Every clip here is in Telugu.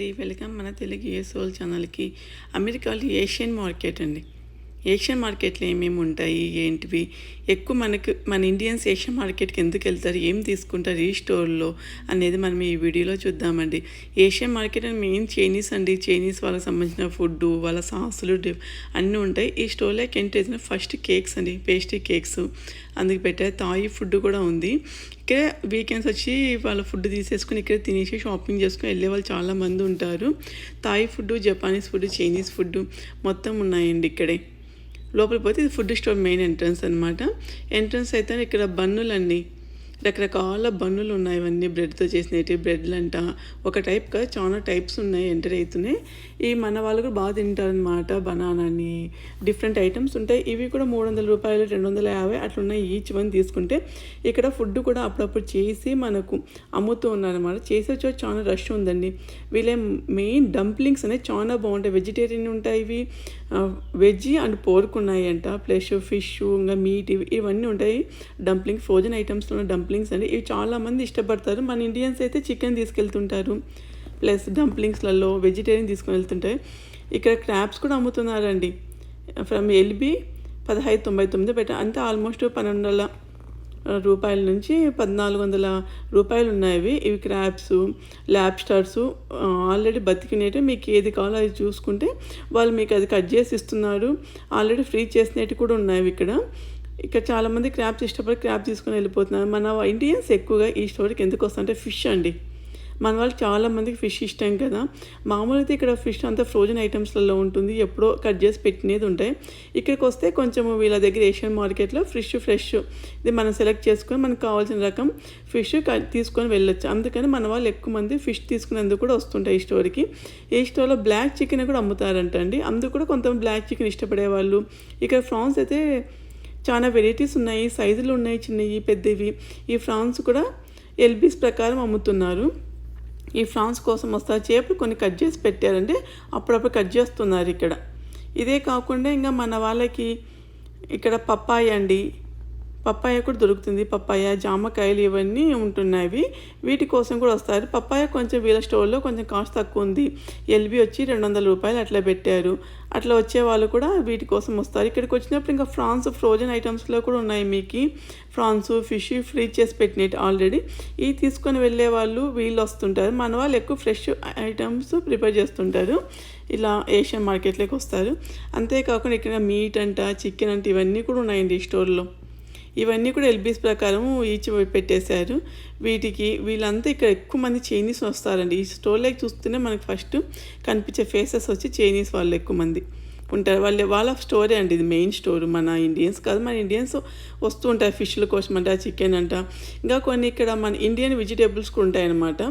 అండి వెల్కమ్ మన తెలుగు యూఎస్ఓల్ ఛానల్కి. అమెరికాలో ఏషియన్ మార్కెట్ అండి. ఏషియన్ మార్కెట్లో ఏమేమి ఉంటాయి ఏంటివి? ఎక్కువ మనకు మన ఇండియన్స్ ఏషియన్ మార్కెట్కి ఎందుకు వెళ్తారు ఏం తీసుకుంటారు ఈ స్టోర్లో అనేది మనం ఈ వీడియోలో చూద్దామండి. ఏషియన్ మార్కెట్ అని మెయిన్ చైనీస్ అండి. చైనీస్ వాళ్ళకి సంబంధించిన ఫుడ్ వాళ్ళ సాసులు అన్నీ ఉంటాయి. ఈ స్టోర్లో ఎంటర్ ఫస్ట్ కేక్స్ అండి పేస్ట్రీ కేక్స్. అందుకు పెట్టారు తాయి ఫుడ్ కూడా ఉంది. ఇక్కడ వీకెండ్స్ వచ్చి వాళ్ళ ఫుడ్ తీసేసుకుని ఇక్కడ తినేసి షాపింగ్ చేసుకుని వెళ్ళే వాళ్ళు చాలామంది ఉంటారు. Thai food Japanese food Chinese food మొత్తం ఉన్నాయండి ఇక్కడే. లోపల పోతే ఇది ఫుడ్ స్టోర్ మెయిన్ ఎంట్రన్స్ అనమాట ఎంట్రన్స్ అయితే ఇక్కడ బన్నులండి రకరకాల బన్నులు ఉన్నాయి. ఇవన్నీ బ్రెడ్తో చేసినవి బ్రెడ్లు అంట ఒక టైప్గా చాలా టైప్స్ ఉన్నాయి ఎంటర్ అవుతున్నాయి ఈ మన వాళ్ళు కూడా బాగా తింటారనమాట బనానాని డిఫరెంట్ ఐటమ్స్ ఉంటాయి. ఇవి కూడా మూడు వందల రూపాయలు రెండు వందల యాభై అట్లా ఉన్నాయి ఈచ్ వన్ తీసుకుంటే. ఇక్కడ ఫుడ్ కూడా అప్పుడప్పుడు చేసి మనకు అమ్ముతూ ఉన్నారన్నమాట. చేసే చోట చాలా రష్ ఉందండి. వీళ్ళే మెయిన్ డంప్లింగ్స్ అనేవి చాలా బాగుంటాయి. వెజిటేరియన్ ఉంటాయి ఇవి. వెజ్ అండ్ పోర్క్ ఉన్నాయి అంట ప్లస్ ఫిష్ ఇంకా మీట్ ఇవి ఇవన్నీ ఉంటాయి. డంప్లింగ్ ఫ్రోజన్ ఐటమ్స్లో ఉన్న డంప్లింగ్స్ అండి. ఇవి చాలామంది ఇష్టపడతారు. మన ఇండియన్స్ అయితే చికెన్ తీసుకెళ్తుంటారు. ప్లస్ డంప్లింగ్స్లలో వెజిటేరియన్ తీసుకుని వెళ్తుంటాయి ఇక్కడ క్రాబ్స్ కూడా అమ్ముతున్నారండి. ఫ్రమ్ ఎల్బి పదహైదు తొంభై తొమ్మిది పెట్ట అంటే ఆల్మోస్ట్ పన్నెండు వందల రూపాయల నుంచి పద్నాలుగు వందల రూపాయలు ఉన్నాయి ఇవి. క్రాబ్స్ ల్యాబ్స్టర్స్ ఆల్రెడీ బతికినట్టు మీకు ఏది కావాలో అది చూసుకుంటే వాళ్ళు మీకు అది కట్ చేసి ఇస్తున్నారు. ఆల్రెడీ ఫ్రీ చేసినట్టు కూడా ఉన్నాయి ఇక్కడ. ఇక్కడ చాలామంది క్రాబ్స్ ఇష్టపడి క్రాబ్ తీసుకొని వెళ్ళిపోతున్నారు. మన ఇండియన్స్ ఎక్కువగా ఈ స్టోర్కి ఎందుకు వస్తుంటే ఫిష్ అండి. మన వాళ్ళు చాలా మందికి ఫిష్ ఇష్టం కదా. మామూలు అయితే ఇక్కడ ఫిష్ అంతా ఫ్రోజన్ ఐటమ్స్లలో ఉంటుంది. ఎప్పుడో కట్ చేసి పెట్టినది ఉంటాయి. ఇక్కడికి వస్తే కొంచెం వీళ్ళ దగ్గర ఏషియన్ మార్కెట్లో ఫిష్ ఫ్రెష్. ఇది మనం సెలెక్ట్ చేసుకొని మనకు కావాల్సిన రకం ఫిష్ తీసుకొని వెళ్ళొచ్చు. అందుకని మన వాళ్ళు ఎక్కువ మంది ఫిష్ తీసుకునేందుకు కూడా వస్తుంటాయి ఈ స్టోర్కి. ఈ స్టోర్లో బ్లాక్ చికెన్ కూడా అమ్ముతారంట అండి అందుకు కూడా కొంత బ్లాక్ చికెన్ ఇష్టపడే వాళ్ళు ఇక్కడ ఫ్రాన్స్ అయితే చాలా వెరైటీస్ ఉన్నాయి సైజులు ఉన్నాయి చిన్నవి పెద్దవి. ఈ ఫ్రాన్స్ కూడా ఎల్బీస్ ప్రకారం అమ్ముతున్నారు. ఈ ఫ్రాన్స్ కోసం వస్తారు చేపలు కొన్ని కట్ చేసి పెట్టారంటే అప్పుడప్పుడు కట్ చేస్తున్నారు ఇక్కడ. ఇదే కాకుండా ఇంకా మన వాళ్ళకి ఇక్కడ పప్పాయ అండి పప్పాయ కూడా దొరుకుతుంది. పప్పాయ జామకాయలు ఇవన్నీ ఉంటున్నాయి. వీటి కోసం కూడా వస్తారు. పప్పాయ కొంచెం వీళ్ళ స్టోర్లో కొంచెం కాస్ట్ తక్కువ ఉంది. ఎల్బి వచ్చి రెండు వందల రూపాయలు అట్లా పెట్టారు. అట్లా వచ్చే వాళ్ళు కూడా వీటి కోసం వస్తారు. ఇక్కడికి వచ్చినప్పుడు ఇంకా ఫ్రాన్స్ ఫ్రోజన్ ఐటమ్స్లో కూడా ఉన్నాయి మీకు. ఫ్రాన్స్ ఫిష్ ఫ్రీ చేసి పెట్టినట్టు ఆల్రెడీ. ఇవి తీసుకొని వెళ్ళే వాళ్ళు వీళ్ళు వస్తుంటారు. మన వాళ్ళు ఎక్కువ ఫ్రెష్ ఐటమ్స్ ప్రిపేర్ చేస్తుంటారు. ఇలా ఏషియన్ మార్కెట్లోకి వస్తారు. అంతేకాకుండా ఇక్కడ మీట్ అంట చికెన్ అంట ఇవన్నీ కూడా ఉన్నాయండి ఈ స్టోర్లో. ఇవన్నీ కూడా ఎల్బీస్ ప్రకారం ఈచ్ పెట్టేశారు. వీటికి వీళ్ళంతా ఇక్కడ ఎక్కువ మంది చైనీస్ వస్తారండి. ఈ స్టోర్లోకి చూస్తేనే మనకు ఫస్ట్ కనిపించే ఫేసెస్ వచ్చి చైనీస్ వాళ్ళు ఎక్కువ మంది ఉంటారు. వాళ్ళ వాళ్ళ స్టోరే అండి ఇది మెయిన్ స్టోర్. మన ఇండియన్స్ కాదు మన ఇండియన్స్ వస్తూ ఉంటారు ఫిష్ల కోసం అంట చికెన్ అంట. ఇంకా కొన్ని ఇక్కడ మన ఇండియన్ వెజిటేబుల్స్ కూడా ఉంటాయన్నమాట.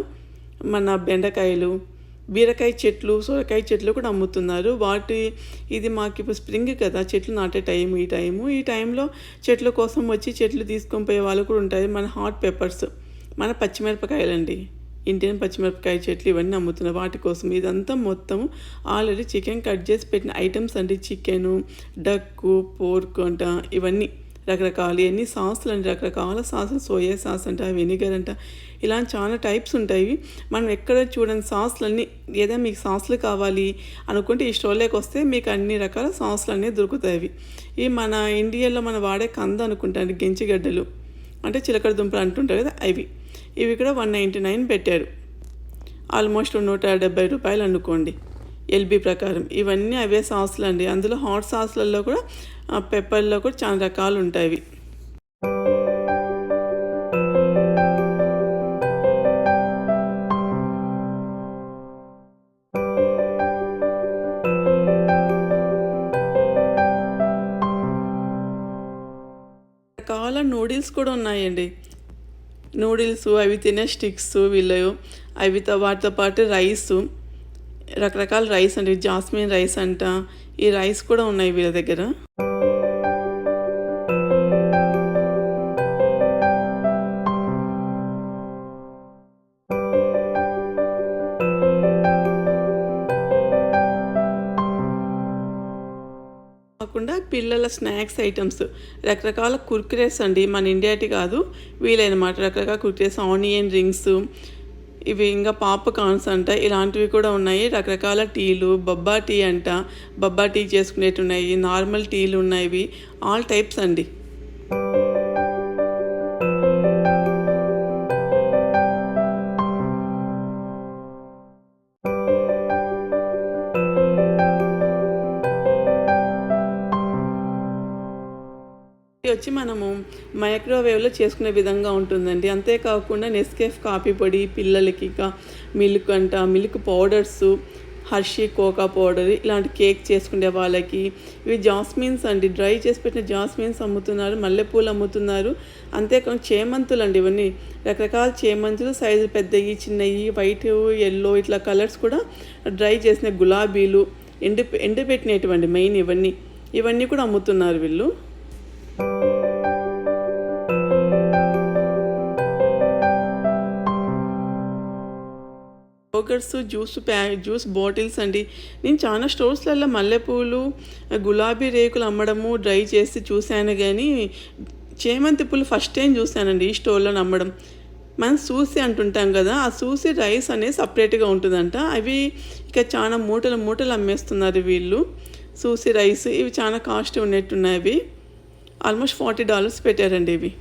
మన బెండకాయలు బీరకాయ చెట్లు సొరకాయ చెట్లు కూడా అమ్ముతున్నారు. వాటి ఇది మాకు ఇప్పుడు స్ప్రింగ్ కదా చెట్లు నాటే టైం ఈ టైము. ఈ టైంలో చెట్ల కోసం వచ్చి చెట్లు తీసుకొని పోయే వాళ్ళు కూడా ఉంటారు. మన హాట్ పెప్పర్స్ మన పచ్చిమిరపకాయలండి. ఇండియన్ పచ్చిమిరపకాయ చెట్లు ఇవన్నీ అమ్ముతున్నారు. వాటి కోసం ఇదంతా మొత్తం ఆల్రెడీ చికెన్ కట్ చేసి పెట్టిన ఐటమ్స్ అండి. చికెను డక్కు పోర్క్ అంట ఇవన్నీ. రకరకాలు ఎన్ని సాసులు అండి రకరకాల సాసులు సోయా సాస్ అంట వెనిగర్ అంట ఇలా చాలా టైప్స్ ఉంటాయి. మనం ఎక్కడ చూడని సాసులు అన్నీ ఏదైనా మీకు సాసులు కావాలి అనుకుంటే ఈ స్టోర్లోకి వస్తే మీకు అన్ని రకాల సాసులు అనేవి దొరుకుతాయి. ఈ మన ఇండియాలో మనం వాడే కంద అనుకుంటాను గెంచిగడ్డలు అంటే చిలకడ దుంపలు అంటుంటారు కదా అవి. ఇవి కూడా వన్ నైంటీ నైన్ పెట్టారు. ఆల్మోస్ట్ నూట డెబ్బై రూపాయలు అనుకోండి ఎల్బీ ప్రకారం. ఇవన్నీ అవే సాసులు అండి అందులో హాట్ సాసులలో కూడా పెప్పర్లో కూడా చాలా రకాలు ఉంటాయి రకాల నూడిల్స్ కూడా ఉన్నాయండి. నూడిల్స్ అవి తినే స్టిక్స్ వీళ్ళు అవితో వాటితో పాటు రైస్. రకరకాల రైస్ అండి. జాస్మిన్ రైస్ అంట. ఈ రైస్ కూడా ఉన్నాయి వీళ్ళ దగ్గర. కాకుండా పిల్లల స్నాక్స్ ఐటమ్స్. రకరకాల కుర్కురేస్ అండి. మన ఇండియాటి కాదు. వీలైనమాట. రకరకాల కుర్కురేస్ ఆనియన్ రింగ్స్ ఇవి ఇంకా పాప్కార్న్స్ అంట. ఇలాంటివి కూడా ఉన్నాయి. రకరకాల టీలు బొబ్బా టీ అంట. బొబ్బా టీ చేసుకునేవి ఉన్నాయి. నార్మల్ టీలు ఉన్నాయి. ఆల్ టైప్స్ అండి. వచ్చి మనము మైక్రోవేవ్లో చేసుకునే విధంగా ఉంటుందండి. అంతేకాకుండా నెస్కేఫ్ కాఫీ పొడి పిల్లలకి ఇంకా మిల్క్ అంట milk powders Hershey cocoa powder ఇలాంటి కేక్ చేసుకునే వాళ్ళకి. ఇవి జాస్మిన్స్ అండి. డ్రై చేసి పెట్టిన జాస్మిన్స్ అమ్ముతున్నారు మల్లెపూలు అమ్ముతున్నారు. అంతేకాకుండా చేమంతులు అండి ఇవన్నీ. రకరకాల చేమంతులు సైజు పెద్దవి చిన్నవి వైట్ ఎల్లో ఇట్లా కలర్స్ కూడా డ్రై చేసిన గులాబీలు ఎండి ఎండబెట్టినటువంటి మెయిన్ ఇవన్నీ. ఇవన్నీ కూడా అమ్ముతున్నారు వీళ్ళు. యోగర్ట్స్ జ్యూస్ ప్యా జ్యూస్ బాటిల్స్ అండి. నేను చాలా స్టోర్స్లలో మల్లెపూలు గులాబీ రేకులు అమ్మడము డ్రై చేసి చూశాను కానీ చేమంతి పూలు ఫస్ట్ టైం చూశానండి ఈ స్టోర్లో అమ్మడం మనం సూసి అంటుంటాం కదా ఆ సూసి రైస్ అనేది సపరేట్గా ఉంటుందంట. అవి ఇక చాలా మూటలు మూటలు అమ్మేస్తున్నారు వీళ్ళు. సూసి రైస్ ఇవి చాలా కాస్ట్ ఉన్నట్టున్నాయి అవి. ఆల్మోస్ట్ ఫార్టీ డాలర్స్ పెట్టారండి ఇవి.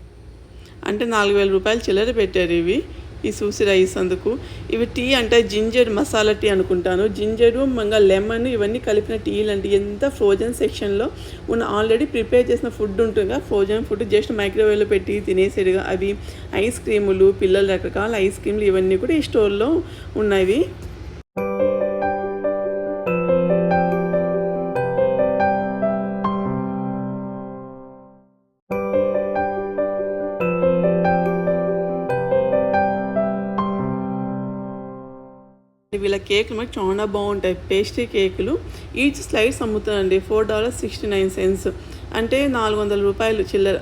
అంటే నాలుగు వేల రూపాయలు చిల్లర పెట్టారు ఇవి. ఈ సూసి రైస్ అందుకు. ఇవి టీ అంటే జింజర్ మసాలా టీ అనుకుంటాను. జింజరు మంగా లెమన్ ఇవన్నీ కలిపిన టీ లాంటి ఎంత ఫ్రోజన్ సెక్షన్లో ఉన్న ఆల్రెడీ ప్రిపేర్ చేసిన ఫుడ్ ఉంటుందిగా ఫ్రోజన్ ఫుడ్ జస్ట్ మైక్రోవేవ్లో పెట్టి తినేసేడుగా అవి ఐస్ క్రీములు పిల్లలు రకరకాల ఐస్ క్రీములు ఇవన్నీ కూడా ఈ స్టోర్లో ఉన్నవి. వీళ్ళ కేకులు మనకి చాలా బాగుంటాయి పేస్ట్రీ కేకులు. Each slides అమ్ముతారండి four dollars sixty nine cents అంటే నాలుగు వందల రూపాయలు చిల్లర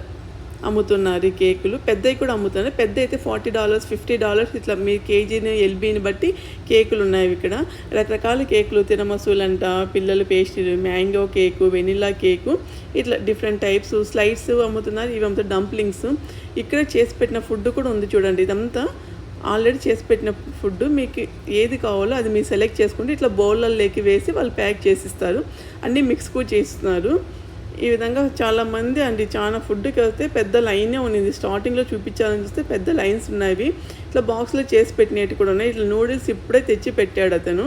అమ్ముతున్నారు ఈ కేకులు. పెద్దవి కూడా అమ్ముతున్నారు. పెద్ద అయితే ఫార్టీ డాలర్స్ ఫిఫ్టీ డాలర్స్ ఇట్లా మీ కేజీని ఎల్బీని బట్టి కేకులు ఉన్నాయి ఇక్కడ. రకరకాల కేకులు తినమసూలంట పిల్లలు పేస్ట్రీలు మ్యాంగో కేకు వెనిలా కేకు ఇట్లా డిఫరెంట్ టైప్స్ స్లైడ్స్ అమ్ముతున్నారు ఇవి అమ్ముతారు డంప్లింగ్స్ ఇక్కడ చేసి పెట్టిన ఫుడ్ కూడా ఉంది చూడండి ఇదంతా ఆల్రెడీ చేసి పెట్టిన ఫుడ్ మీకు ఏది కావాలో అది మీరు సెలెక్ట్ చేసుకుంటే ఇట్లా బౌల్లలోకి వేసి వాళ్ళు ప్యాక్ చేసిస్తారు. అన్నీ మిక్స్ కూడా చేస్తున్నారు. ఈ విధంగా చాలామంది అండి చాలా ఫుడ్కి వస్తే పెద్ద లైనే ఉన్నింది. స్టార్టింగ్లో చూపించాలని చూస్తే పెద్ద లైన్స్ ఉన్నాయి. ఇట్లా బాక్స్లో చేసి పెట్టినట్టు కూడా ఉన్నాయి. ఇట్లా నూడిల్స్ ఇప్పుడే తెచ్చి పెట్టాడు అతను.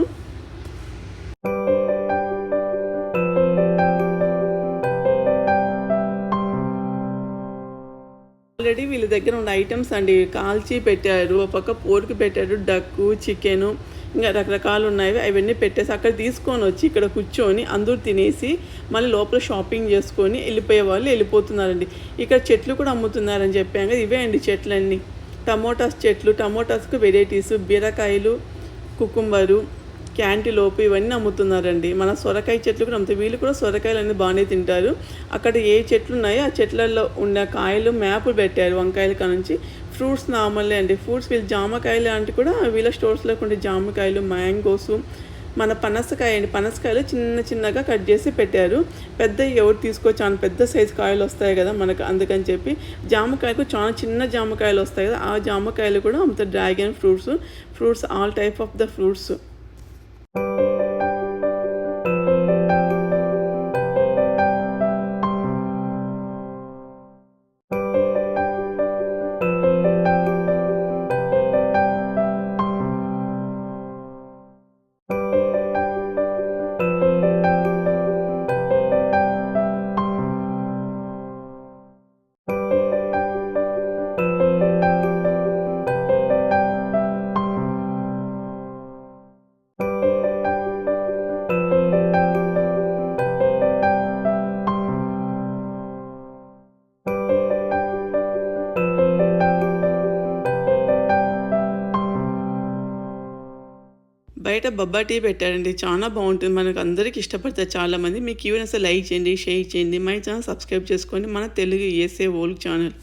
ఆల్రెడీ వీళ్ళ దగ్గర ఉన్న ఐటమ్స్ అండి. కాల్చి పెట్టారు ఒక పక్క పోర్క్ పెట్టారు డక్కు చికెను ఇంకా రకరకాలు ఉన్నాయి. అవన్నీ పెట్టేసి అక్కడ తీసుకొని వచ్చి ఇక్కడ కూర్చొని అందరూ తినేసి మళ్ళీ లోపల షాపింగ్ చేసుకొని వెళ్ళిపోయే వాళ్ళు వెళ్ళిపోతున్నారండి. ఇక్కడ చెట్లు కూడా అమ్ముతున్నారని చెప్పాం కదా ఇవే అండి చెట్లన్నీ. టమోటాస్ చెట్లు టమోటాస్కు వెరైటీస్ బీరకాయలు కుకుంబరు క్యాంటీలోపు ఇవన్నీ అమ్ముతున్నారండి. మన సొరకాయ చెట్లు కూడా అమ్ముతాయి వీళ్ళు కూడా సొరకాయలు అన్నీ బాగానే తింటారు. అక్కడ ఏ చెట్లు ఉన్నాయో ఆ చెట్లలో ఉన్న కాయలు మ్యాపులు పెట్టారు వంకాయల కానుంచి ఫ్రూట్స్ నార్మల్లే అండి. ఫ్రూట్స్ వీళ్ళు జామకాయలు లాంటివి కూడా వీళ్ళ స్టోర్స్లో ఉండే జామకాయలు మ్యాంగోస్ మన పనసకాయ అండి. పనసకాయలు చిన్న చిన్నగా కట్ చేసి పెట్టారు. పెద్ద ఎవరు తీసుకోవచ్చు చాలా పెద్ద సైజు కాయలు వస్తాయి కదా మనకు అందుకని చెప్పి. జామకాయకు చాలా చిన్న జామకాయలు వస్తాయి కదా ఆ జామకాయలు కూడా అంత dragon fruits fruits all type of the fruits. బయట బొబ్బా టీ పెట్టారండి చాలా బాగుంటుంది. మనకు అందరికీ ఇష్టపడతారు చాలామంది. మీకు ఈవెన్ అసలు లైక్ చేయండి షేర్ చేయండి. మై ఛానల్ సబ్స్క్రైబ్ చేసుకోండి. మన తెలుగు ఏసే ఓల్డ్ ఛానల్.